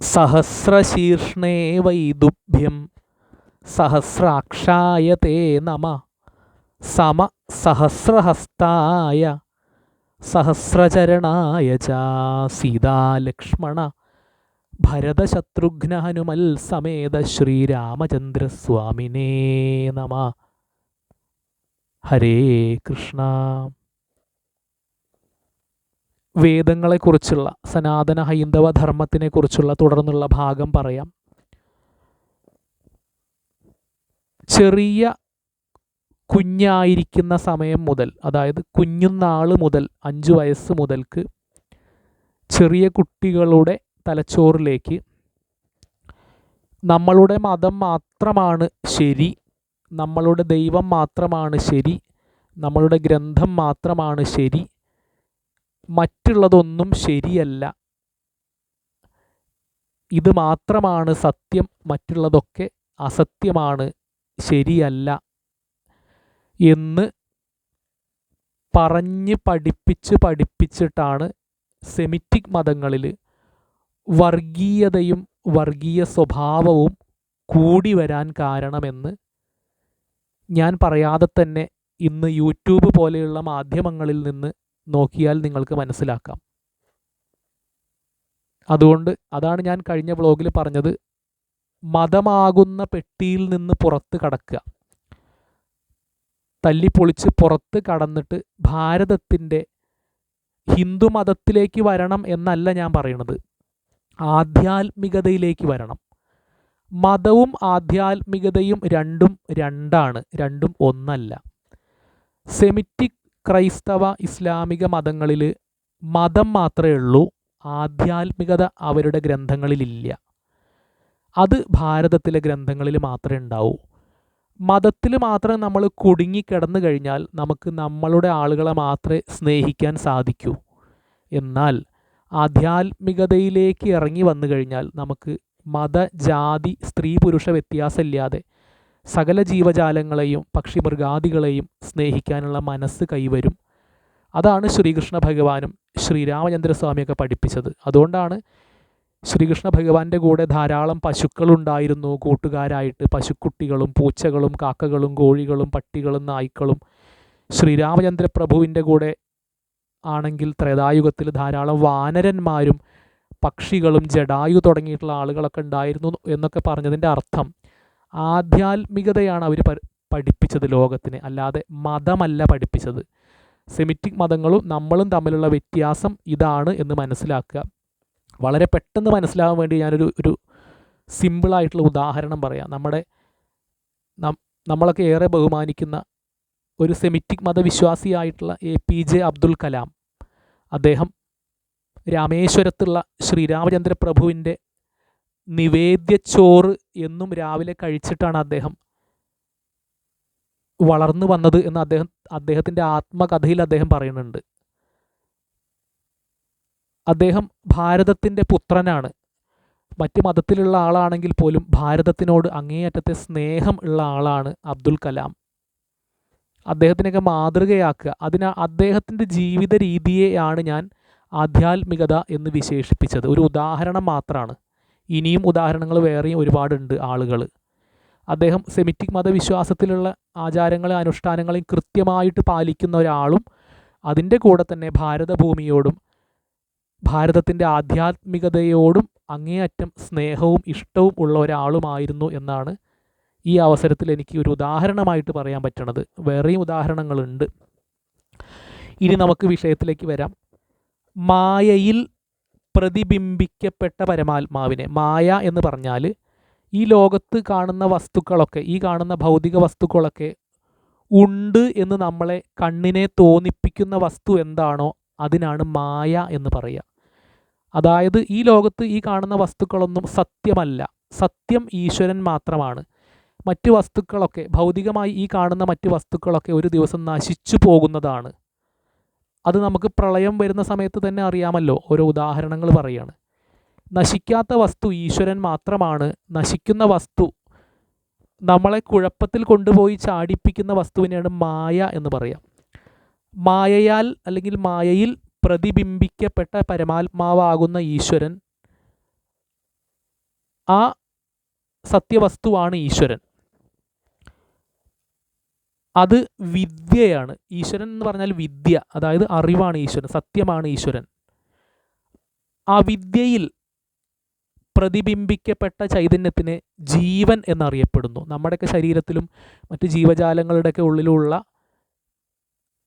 സഹസ്രശീർഷ്ണേ വൈദുഭ്യം സഹസ്രാക്ഷായ തേ നമ സമ സഹസ്രഹസ്തായ സഹസ്രചരണായ ച സീതാലക്ഷ്മണ ഭരതശത്രുഘ്ന ഹനുമൽ സമേത ശ്രീരാമചന്ദ്രസ്വാമിനേ നമ. ഹരേ കൃഷ്ണ. വേദങ്ങളെക്കുറിച്ചുള്ള സനാതന ഹൈന്ദവ ധർമ്മത്തിനെക്കുറിച്ചുള്ള തുടർന്നുള്ള ഭാഗം പറയാം. ചെറിയ കുഞ്ഞായിരിക്കുന്ന സമയം മുതൽ അതായത് കുഞ്ഞുനാൾ മുതൽ അഞ്ച് വയസ്സ് മുതൽക്ക് ചെറിയ കുട്ടികളുടെ തലച്ചോറിലേക്ക് നമ്മളുടെ മതം മാത്രമാണ് ശരി നമ്മളുടെ ദൈവം മാത്രമാണ് ശരി നമ്മളുടെ ഗ്രന്ഥം മാത്രമാണ് ശരി മറ്റുള്ളതൊന്നും ശരിയല്ല. ഇത് മാത്രമാണ് സത്യം മറ്റുള്ളതൊക്കെ അസത്യമാണ് ശരിയല്ല എന്ന് പറഞ്ഞ് പഠിപ്പിച്ച് പഠിപ്പിച്ചിട്ടാണ് സെമിറ്റിക് മതങ്ങളിൽ വർഗീയതയും വർഗീയ സ്വഭാവവും കൂടി വരാൻ കാരണമെന്ന് ഞാൻ പറയാതെ തന്നെ ഇന്ന് യൂട്യൂബ് പോലെയുള്ള മാധ്യമങ്ങളിൽ നിന്ന് നോക്കിയാൽ നിങ്ങൾക്ക് മനസ്സിലാക്കാം. അതുകൊണ്ട് അതാണ് ഞാൻ കഴിഞ്ഞ വ്ളോഗിൽ പറഞ്ഞത്. മതമാകുന്ന പെട്ടിയിൽ നിന്ന് പുറത്ത് കടക്കുക. തല്ലിപ്പൊളിച്ച് പുറത്ത് കടന്നിട്ട് ഭാരതത്തിന്റെ ഹിന്ദു മതത്തിലേക്ക് വരണം എന്നല്ല ഞാൻ പറയുന്നത് ആധ്യാത്മികതയിലേക്ക് വരണം. മതവും ആധ്യാത്മികതയും രണ്ടും രണ്ടാണ് രണ്ടും ഒന്നല്ല. സെമിറ്റിക് ക്രൈസ്തവ ഇസ്ലാമിക മതങ്ങളിൽ മതം മാത്രമേ ഉള്ളൂ ആധ്യാത്മികത അവരുടെ ഗ്രന്ഥങ്ങളിലില്ല. അത് ഭാരതത്തിലെ ഗ്രന്ഥങ്ങളിൽ മാത്രമേ ഉണ്ടാവൂ. മതത്തിൽ മാത്രം നമ്മൾ കുടുങ്ങിക്കിടന്നു കഴിഞ്ഞാൽ നമുക്ക് നമ്മളുടെ ആളുകളെ മാത്രമേ സ്നേഹിക്കാൻ സാധിക്കൂ. എന്നാൽ ആധ്യാത്മികതയിലേക്ക് ഇറങ്ങി വന്നു കഴിഞ്ഞാൽ നമുക്ക് മത ജാതി സ്ത്രീ പുരുഷ വ്യത്യാസമില്ലാതെ സകല ജീവജാലങ്ങളെയും പക്ഷി പക്ഷിമൃഗാദികളെയും സ്നേഹിക്കാനുള്ള മനസ്സ് കൈവരും. അതാണ് ശ്രീകൃഷ്ണ ഭഗവാനും ശ്രീരാമചന്ദ്രസ്വാമിയൊക്കെ പഠിപ്പിച്ചത്. അതുകൊണ്ടാണ് ശ്രീകൃഷ്ണ ഭഗവാന്റെ കൂടെ ധാരാളം പശുക്കളുണ്ടായിരുന്നു. കൂട്ടുകാരായിട്ട് പശുക്കുട്ടികളും പൂച്ചകളും കാക്കകളും കോഴികളും പട്ടികളും നായ്ക്കളും. ശ്രീരാമചന്ദ്ര പ്രഭുവിന്റെ കൂടെ ആണെങ്കിൽ ത്രേതായുഗത്തിൽ ധാരാളം വാനരന്മാരും പക്ഷികളും ജഡായു തുടങ്ങിയിട്ടുള്ള ആളുകളൊക്കെ ഉണ്ടായിരുന്നു എന്നൊക്കെ പറഞ്ഞതിന്റെ അർത്ഥം ആധ്യാത്മികതയാണ് അവർ പഠിപ്പിച്ചത് ലോകത്തിന്. അല്ലാതെ മതമല്ല പഠിപ്പിച്ചത്. സെമിറ്റിക് മതങ്ങളും നമ്മളും തമ്മിലുള്ള വ്യത്യാസം ഇതാണ് എന്ന് മനസ്സിലാക്കുക. വളരെ പെട്ടെന്ന് മനസ്സിലാകാൻ വേണ്ടി ഞാനൊരു ഒരു സിമ്പിളായിട്ടുള്ള ഉദാഹരണം പറയാം. നമ്മുടെ നമ്മളൊക്കെ ഏറെ ബഹുമാനിക്കുന്ന ഒരു semitic മതവിശ്വാസിയായിട്ടുള്ള A P J Abdul Kalam. അദ്ദേഹം രാമേശ്വരത്തുള്ള ശ്രീരാമചന്ദ്ര പ്രഭുവിന്റെ നിവേദ്യച്ചോറ് എന്നും രാവിലെ കഴിച്ചിട്ടാണ് അദ്ദേഹം വളർന്നു വന്നത് എന്ന് അദ്ദേഹം അദ്ദേഹത്തിന്റെ ആത്മകഥയിൽ അദ്ദേഹം പറയുന്നുണ്ട്. അദ്ദേഹം ഭാരതത്തിന്റെ പുത്രനാണ്. മറ്റ് മതത്തിലുള്ള ആളാണെങ്കിൽ പോലും ഭാരതത്തിനോട് അങ്ങേയറ്റത്തെ സ്നേഹം ഉള്ള ആളാണ് അബ്ദുൽ കലാം. അദ്ദേഹത്തിനൊക്കെ മാതൃകയാക്കുക. അതിനാ അദ്ദേഹത്തിന്റെ ജീവിത രീതിയെയാണ് ഞാൻ ആധ്യാത്മികത എന്ന് വിശേഷിപ്പിച്ചത്. ഒരു ഉദാഹരണം മാത്രമാണ് ഇനിയും ഉദാഹരണങ്ങൾ വേറെയും ഒരുപാടുണ്ട് ആളുകൾ. അദ്ദേഹം സെമിറ്റിക് മതവിശ്വാസത്തിലുള്ള ആചാരങ്ങളെ അനുഷ്ഠാനങ്ങളെയും കൃത്യമായിട്ട് പാലിക്കുന്ന ഒരാളും അതിന്റെ കൂടെ തന്നെ ഭാരതഭൂമിയോടും ഭാരതത്തിന്റെ ആധ്യാത്മികതയോടും അങ്ങേയറ്റം സ്നേഹവും ഇഷ്ടവും ഉള്ള ഒരാളുമായിരുന്നു എന്നാണ് ഈ അവസരത്തിൽ എനിക്ക് ഒരു ഉദാഹരണമായിട്ട് പറയാൻ പറ്റണത്. വേറെയും ഉദാഹരണങ്ങളുണ്ട്. ഇനി നമുക്ക് വിഷയത്തിലേക്ക് വരാം. മായയിൽ പ്രതിബിംബിക്കപ്പെട്ട പരമാത്മാവിനെ. മായ എന്ന് പറഞ്ഞാൽ ഈ ലോകത്ത് കാണുന്ന വസ്തുക്കളൊക്കെ ഈ കാണുന്ന ഭൗതിക വസ്തുക്കളൊക്കെ ഉണ്ട് എന്ന് നമ്മളെ കണ്ണിനെ തോന്നിപ്പിക്കുന്ന വസ്തു എന്താണോ അതിനാണ് മായ എന്ന് പറയുക. അതായത് ഈ ലോകത്ത് ഈ കാണുന്ന വസ്തുക്കളൊന്നും സത്യമല്ല. സത്യം ഈശ്വരൻ മാത്രമാണ്. മറ്റ് വസ്തുക്കളൊക്കെ ഭൗതികമായി ഈ കാണുന്ന മറ്റ് വസ്തുക്കളൊക്കെ ഒരു ദിവസം നശിച്ചു പോകുന്നതാണ്. അത് നമുക്ക് പ്രളയം വരുന്ന സമയത്ത് തന്നെ അറിയാമല്ലോ. ഓരോ ഉദാഹരണങ്ങൾ പറയുകയാണ് നശിക്കാത്ത വസ്തു ഈശ്വരൻ മാത്രമാണ്. നശിക്കുന്ന വസ്തു നമ്മളെ കുഴപ്പത്തിൽ കൊണ്ടുപോയി ചാടിപ്പിക്കുന്ന വസ്തുവിനെയാണ് മായ എന്ന് പറയാം. മായയാൽ അല്ലെങ്കിൽ മായയിൽ പ്രതിബിംബിക്കപ്പെട്ട പരമാത്മാവാകുന്ന ഈശ്വരൻ ആ സത്യവസ്തുവാണ് ഈശ്വരൻ. അത് വിദ്യയാണ്. ഈശ്വരൻ എന്ന് പറഞ്ഞാൽ വിദ്യ അതായത് അറിവാണ് ഈശ്വരൻ സത്യമാണ് ഈശ്വരൻ. ആ വിദ്യയിൽ പ്രതിബിംബിക്കപ്പെട്ട ചൈതന്യത്തിന് ജീവൻ എന്നറിയപ്പെടുന്നു. നമ്മുടെയൊക്കെ ശരീരത്തിലും മറ്റ് ജീവജാലങ്ങളുടെയൊക്കെ ഉള്ളിലുള്ള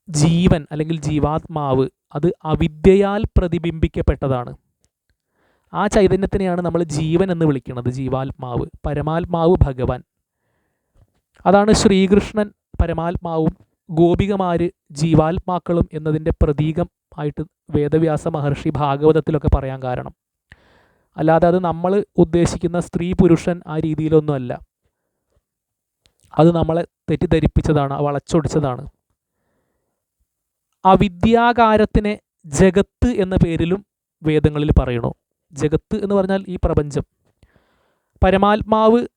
ജീവൻ അല്ലെങ്കിൽ ജീവാത്മാവ് അത് അവിദ്യയാൽ പ്രതിബിംബിക്കപ്പെട്ടതാണ്. ആ ചൈതന്യത്തിനെയാണ് നമ്മൾ ജീവൻ എന്ന് വിളിക്കുന്നത് ജീവാത്മാവ് പരമാത്മാവ് ഭഗവാൻ. അതാണ് ശ്രീകൃഷ്ണൻ പരമാത്മാവും ഗോപികമാര് ജീവാത്മാക്കളും എന്നതിന്റെ പ്രതീകം ആയിട്ട് വേദവ്യാസ മഹർഷി ഭാഗവതത്തിലൊക്കെ പറയാൻ കാരണം. അല്ലാതെ അത് നമ്മൾ ഉദ്ദേശിക്കുന്ന സ്ത്രീ പുരുഷൻ ആ രീതിയിലൊന്നുമല്ല. അത് നമ്മളെ തെറ്റിദ്ധരിപ്പിച്ചതാണ് വളച്ചൊടിച്ചതാണ്. അവിദ്യാകാരത്തിനെ ജഗത്ത് എന്ന പേരിലും വേദങ്ങളിൽ പറയണു ജഗത്ത് എന്ന് പറഞ്ഞാൽ ഈ പ്രപഞ്ചം. പരമാത്മാവ്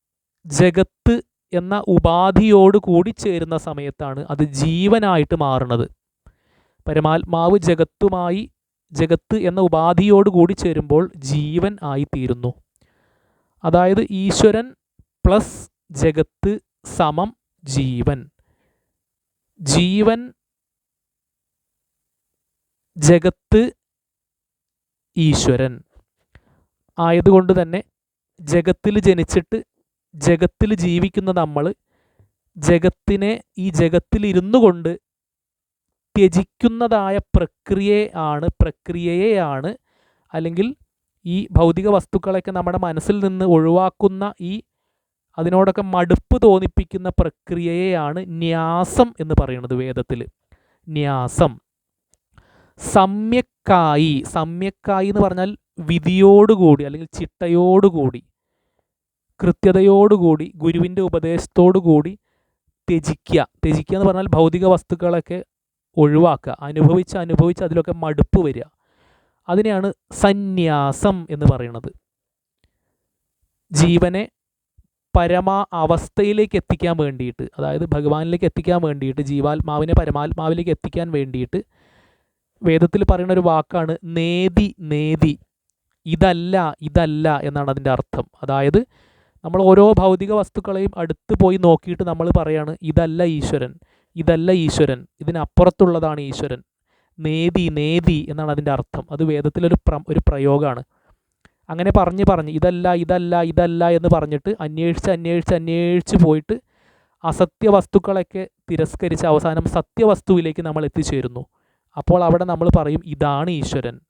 ജഗത്ത് എന്ന ഉപാധിയോട് കൂടി ചേരുന്ന സമയത്താണ് അത് ജീവനായിട്ട് മാറുന്നത്. പരമാത്മാവ് ജഗത്തുമായി ജഗത്ത് എന്ന ഉപാധിയോട് കൂടി ചേരുമ്പോൾ ജീവൻ ആയിത്തീരുന്നു. അതായത് ഈശ്വരൻ പ്ലസ് ജഗത്ത് സമം ജീവൻ. ജീവൻ ജഗത്ത് ഈശ്വരൻ. ആയതുകൊണ്ട് തന്നെ ജഗത്തിൽ ജനിച്ചിട്ട് ജഗത്തിൽ ജീവിക്കുന്ന നമ്മൾ ജഗത്തിനെ ഈ ജഗത്തിൽ ഇരുന്നു കൊണ്ട് ത്യജിക്കുന്നതായ പ്രക്രിയയെ ആണ് പ്രക്രിയയെയാണ് അല്ലെങ്കിൽ ഈ ഭൗതിക വസ്തുക്കളൊക്കെ നമ്മുടെ മനസ്സിൽ നിന്ന് ഒഴിവാക്കുന്ന ഈ അതിനോടൊക്കെ മടുപ്പ് തോന്നിപ്പിക്കുന്ന പ്രക്രിയയെയാണ് ന്യാസം എന്ന് പറയുന്നത് വേദത്തിൽ. ന്യാസം. സമ്യക്കായി. സമ്യക്കായി എന്ന് പറഞ്ഞാൽ വിധിയോടുകൂടി അല്ലെങ്കിൽ ചിട്ടയോടുകൂടി. കൃത്യതയോടുകൂടി ഗുരുവിന്റെ ഉപദേശത്തോടുകൂടി ത്യജിക്കുക. ത്യജിക്കുക എന്ന് പറഞ്ഞാൽ ഭൗതിക വസ്തുക്കളൊക്കെ ഒഴിവാക്കുക. അനുഭവിച്ച് അനുഭവിച്ച് അതിലൊക്കെ മടുപ്പ് വരിക. അതിനെയാണ് സന്യാസം എന്ന് പറയുന്നത്. ജീവനെ പരമാ അവസ്ഥയിലേക്ക് എത്തിക്കാൻ വേണ്ടിയിട്ട് അതായത് ഭഗവാനിലേക്ക് എത്തിക്കാൻ വേണ്ടിയിട്ട് ജീവാത്മാവിനെ പരമാത്മാവിലേക്ക് എത്തിക്കാൻ വേണ്ടിയിട്ട് വേദത്തിൽ പറയുന്ന ഒരു വാക്കാണ് നേതി നേതി. ഇതല്ല ഇതല്ല എന്നാണ് അതിന്റെ അർത്ഥം. അതായത് നമ്മൾ ഓരോ ഭൗതിക വസ്തുക്കളെയും അടുത്ത് പോയി നോക്കിയിട്ട് നമ്മൾ പറയാണ് ഇതല്ല ഈശ്വരൻ ഇതല്ല ഈശ്വരൻ ഇതിനപ്പുറത്തുള്ളതാണ് ഈശ്വരൻ. നേതി നേതി എന്നാണ് അതിന്റെ അർത്ഥം. അത് വേദത്തിലൊരു പ്ര ഒരു പ്രയോഗമാണ് അങ്ങനെ പറഞ്ഞ് പറഞ്ഞ് ഇതല്ല ഇതല്ല ഇതല്ല എന്ന് പറഞ്ഞിട്ട് അന്വേഷിച്ച് അന്വേഷിച്ച് അന്വേഷിച്ച് പോയിട്ട് അസത്യ വസ്തുക്കളൊക്കെ തിരസ്കരിച്ച് അവസാനം സത്യവസ്തുവിലേക്ക് നമ്മൾ എത്തിച്ചേരുന്നു. അപ്പോൾ അവിടെ നമ്മൾ പറയും ഇതാണ് ഈശ്വരൻ.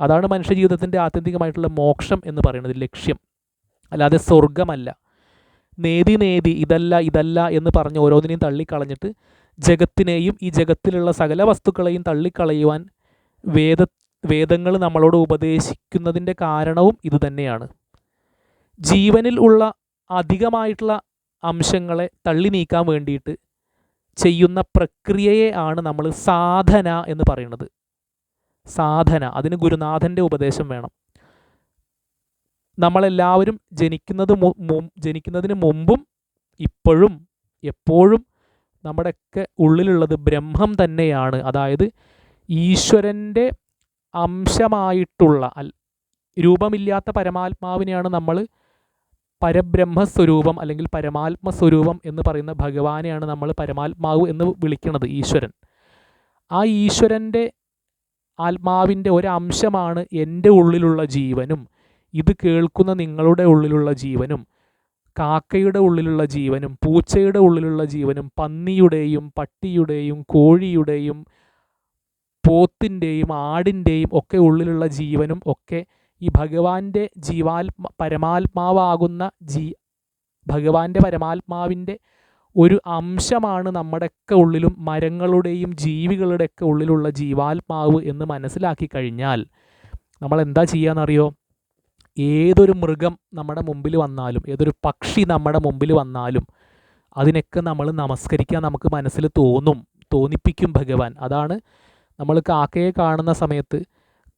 അതാണ് മനുഷ്യജീവിതത്തിന്റെ ആത്യന്തികമായിട്ടുള്ള മോക്ഷം എന്ന് പറയുന്നത് ലക്ഷ്യം. അല്ലാതെ സ്വർഗമല്ല നേതി നേതി ഇതല്ല ഇതല്ല എന്ന് പറഞ്ഞ് ഓരോന്നിനെയും തള്ളിക്കളഞ്ഞിട്ട് ജഗത്തിനെയും ഈ ജഗത്തിലുള്ള സകല വസ്തുക്കളെയും തള്ളിക്കളയുവാൻ വേദ വേദങ്ങൾ നമ്മളോട് ഉപദേശിക്കുന്നതിന്റെ കാരണവും ഇതുതന്നെയാണ് ജീവനിൽ ഉള്ള അധികമായിട്ടുള്ള അംശങ്ങളെ തള്ളി നീക്കാൻ വേണ്ടിയിട്ട് ചെയ്യുന്ന പ്രക്രിയയെ ആണ് നമ്മൾ സാധന എന്ന് പറയുന്നത്. സാധന അതിന് ഗുരുനാഥന്റെ ഉപദേശം വേണം. നമ്മളെല്ലാവരും ജനിക്കുന്നത് ജനിക്കുന്നതിന് മുമ്പും ഇപ്പോഴും എപ്പോഴും നമ്മുടെയൊക്കെ ഉള്ളിലുള്ളത് ബ്രഹ്മം തന്നെയാണ്. അതായത് ഈശ്വരന്റെ അംശമായിട്ടുള്ള രൂപമില്ലാത്ത പരമാത്മാവിനെയാണ് നമ്മൾ പരബ്രഹ്മസ്വരൂപം അല്ലെങ്കിൽ പരമാത്മസ്വരൂപം എന്ന് പറയുന്ന ഭഗവാനെയാണ് നമ്മൾ പരമാത്മാവ് എന്ന് വിളിക്കുന്നത് ഈശ്വരൻ. ആ ഈശ്വരന്റെ ആത്മാവിന്റെ ഒരംശമാണ് എന്റെ ഉള്ളിലുള്ള ജീവനും. ഇത് കേൾക്കുന്ന നിങ്ങളുടെ ഉള്ളിലുള്ള ജീവനും കാക്കയുടെ ഉള്ളിലുള്ള ജീവനും പൂച്ചയുടെ ഉള്ളിലുള്ള ജീവനും പന്നിയുടെയും പട്ടിയുടെയും കോഴിയുടെയും പോത്തിന്റെയും ആടിന്റെയും ഒക്കെ ഉള്ളിലുള്ള ജീവനും ഒക്കെ ഈ ഭഗവാന്റെ ജീവാത്മ പരമാത്മാവാകുന്ന ജീ ഭഗവാന്റെ പരമാത്മാവിന്റെ ഒരു അംശമാണ് നമ്മുടെയൊക്കെ ഉള്ളിലും മരങ്ങളുടെയും ജീവികളുടെയൊക്കെ ഉള്ളിലുള്ള ജീവാത്മാവ് എന്ന് മനസ്സിലാക്കി കഴിഞ്ഞാൽ നമ്മൾ എന്താ ചെയ്യാന്നറിയോ? ഏതൊരു മൃഗം നമ്മുടെ മുമ്പിൽ വന്നാലും ഏതൊരു പക്ഷി നമ്മുടെ മുമ്പിൽ വന്നാലും അതിനൊക്കെ നമ്മൾ നമസ്കരിക്കാൻ നമുക്ക് മനസ്സിൽ തോന്നും തോന്നിപ്പിക്കും ഭഗവാൻ. അതാണ് നമ്മൾ കാക്കയെ കാണുന്ന സമയത്ത്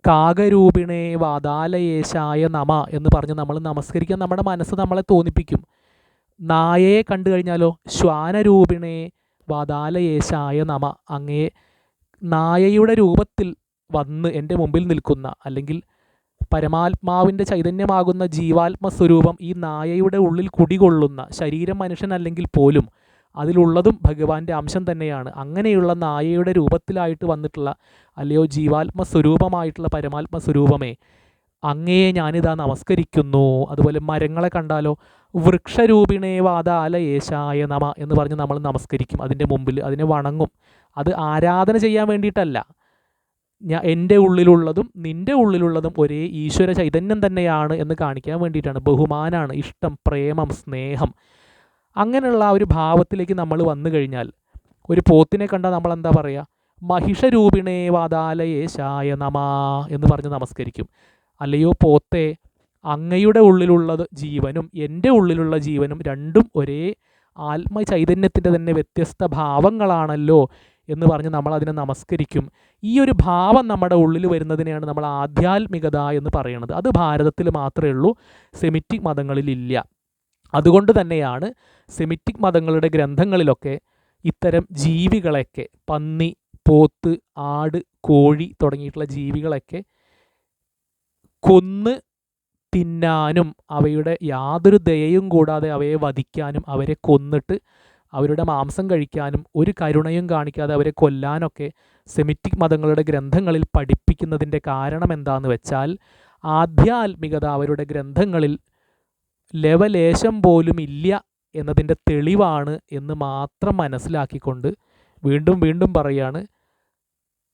കാകരൂപിണേ വാതാലയേശായ നമ എന്ന് പറഞ്ഞ് നമ്മൾ നമസ്കരിക്കാൻ നമ്മുടെ മനസ്സ് നമ്മളെ തോന്നിപ്പിക്കും. നായയെ കണ്ടു കഴിഞ്ഞാലോ? ശ്വാനരൂപിണേ വാതാലയേശായ നമ. അങ്ങേ നായയുടെ രൂപത്തിൽ വന്ന് എന്റെ മുമ്പിൽ നിൽക്കുന്ന അല്ലെങ്കിൽ പരമാത്മാവിന്റെ ചൈതന്യമാകുന്ന ജീവാത്മ സ്വരൂപം ഈ നായയുടെ ഉള്ളിൽ കുടികൊള്ളുന്ന ശരീരം മനുഷ്യനല്ലെങ്കിൽ പോലും അതിലുള്ളതും ഭഗവാന്റെ അംശം തന്നെയാണ്. അങ്ങനെയുള്ള നായയുടെ രൂപത്തിലായിട്ട് വന്നിട്ടുള്ള അല്ലയോ ജീവാത്മ സ്വരൂപമായിട്ടുള്ള പരമാത്മ സ്വരൂപമേ അങ്ങയെ ഞാനിതാ നമസ്കരിക്കുന്നു. അതുപോലെ മരങ്ങളെ കണ്ടാലോ? വൃക്ഷരൂപിണേ വാതാല യേശായ നമ എന്ന് പറഞ്ഞ് നമ്മൾ നമസ്കരിക്കും. അതിന്റെ മുമ്പിൽ അതിനെ വണങ്ങും. അത് ആരാധന ചെയ്യാൻ വേണ്ടിയിട്ടല്ല. ഞാൻ എന്റെ ഉള്ളിലുള്ളതും നിന്റെ ഉള്ളിലുള്ളതും ഒരേ ഈശ്വര ചൈതന്യം തന്നെയാണ് എന്ന് കാണിക്കാൻ വേണ്ടിയിട്ടാണ്. ബഹുമാനാണ് ഇഷ്ടം പ്രേമം സ്നേഹം. അങ്ങനെയുള്ള ആ ഒരു ഭാവത്തിലേക്ക് നമ്മൾ വന്നു കഴിഞ്ഞാൽ ഒരു പോത്തിനെ കണ്ടാൽ നമ്മൾ എന്താ പറയുക മഹിഷരൂപിണേ വാതാലയേശായ നമാ എന്ന് പറഞ്ഞ് നമസ്കരിക്കും. അല്ലയോ പോത്തെ അങ്ങയുടെ ഉള്ളിലുള്ളത് ജീവനും എന്റെ ഉള്ളിലുള്ള ജീവനും രണ്ടും ഒരേ ആത്മചൈതന്യത്തിന്റെ തന്നെ വ്യത്യസ്ത ഭാവങ്ങളാണല്ലോ. എന്ന് പറഞ്ഞ് നമ്മൾ അതിനെ നമസ്കരിക്കും. ഈ ഒരു ഭാവം നമ്മുടെ ഉള്ളിൽ വരുന്നതിനെയാണ് നമ്മൾ ആധ്യാത്മികത എന്ന് പറയുന്നത്. അത് ഭാരതത്തിൽ മാത്രമേ ഉള്ളൂ സെമിറ്റിക് മതങ്ങളിലില്ല അതുകൊണ്ട് തന്നെയാണ് സെമിറ്റിക് മതങ്ങളുടെ ഗ്രന്ഥങ്ങളിലൊക്കെ ഇത്തരം ജീവികളെയൊക്കെ പന്നി പോത്ത് ആട് കോഴി തുടങ്ങിയിട്ടുള്ള ജീവികളൊക്കെ കൊന്ന് തിന്നാനും അവയുടെ യാതൊരു ദയയും കൂടാതെ അവയെ വധിക്കാനും അവരെ കൊന്നിട്ട് അവരുടെ മാംസം കഴിക്കാനും ഒരു കരുണയും കാണിക്കാതെ അവരെ കൊല്ലാനൊക്കെ സെമിറ്റിക് മതങ്ങളുടെ ഗ്രന്ഥങ്ങളിൽ പഠിപ്പിക്കുന്നതിന്റെ കാരണം എന്താണെന്ന് വെച്ചാൽ ആധ്യാത്മികത അവരുടെ ഗ്രന്ഥങ്ങളിൽ ലവലേശം പോലും ഇല്ല എന്നതിന്റെ തെളിവാണ് എന്ന് മാത്രം മനസ്സിലാക്കിക്കൊണ്ട് വീണ്ടും വീണ്ടും പറയാണ്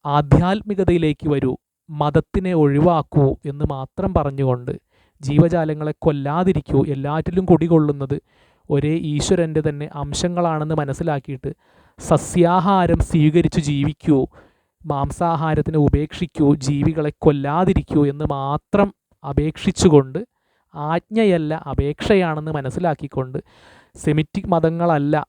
ആധ്യാത്മികതയിലേക്ക് വരൂ മതത്തിനെ ഒഴിവാക്കൂ എന്ന് മാത്രം പറഞ്ഞുകൊണ്ട് ജീവജാലങ്ങളെ കൊല്ലാതിരിക്കൂ എല്ലാറ്റിലും കുടികൊള്ളുന്നത് ഒരേ ഈശ്വരന്റെ തന്നെ അംശങ്ങളാണെന്ന് മനസ്സിലാക്കിയിട്ട് സസ്യാഹാരം സ്വീകരിച്ച് ജീവിക്കൂ മാംസാഹാരത്തിനെ ഉപേക്ഷിക്കൂ ജീവികളെ കൊല്ലാതിരിക്കൂ എന്ന് മാത്രം അപേക്ഷിച്ചുകൊണ്ട് ആജ്ഞയല്ല അപേക്ഷയാണെന്ന് മനസ്സിലാക്കിക്കൊണ്ട് സെമിറ്റിക് മതങ്ങളല്ല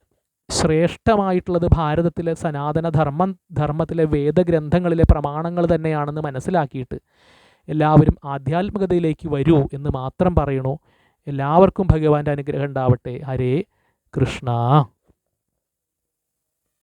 ശ്രേഷ്ഠമായിട്ടുള്ളത് ഭാരതത്തിലെ സനാതന ധർമ്മം ധർമ്മത്തിലെ വേദഗ്രന്ഥങ്ങളിലെ പ്രമാണങ്ങൾ തന്നെയാണെന്ന് മനസ്സിലാക്കിയിട്ട് എല്ലാവരും ആധ്യാത്മികതയിലേക്ക് വരൂ എന്ന് മാത്രം പറയണു. എല്ലാവർക്കും ഭഗവാന്റെ അനുഗ്രഹം ഉണ്ടാവട്ടെ. ഹരേ കൃഷ്ണ.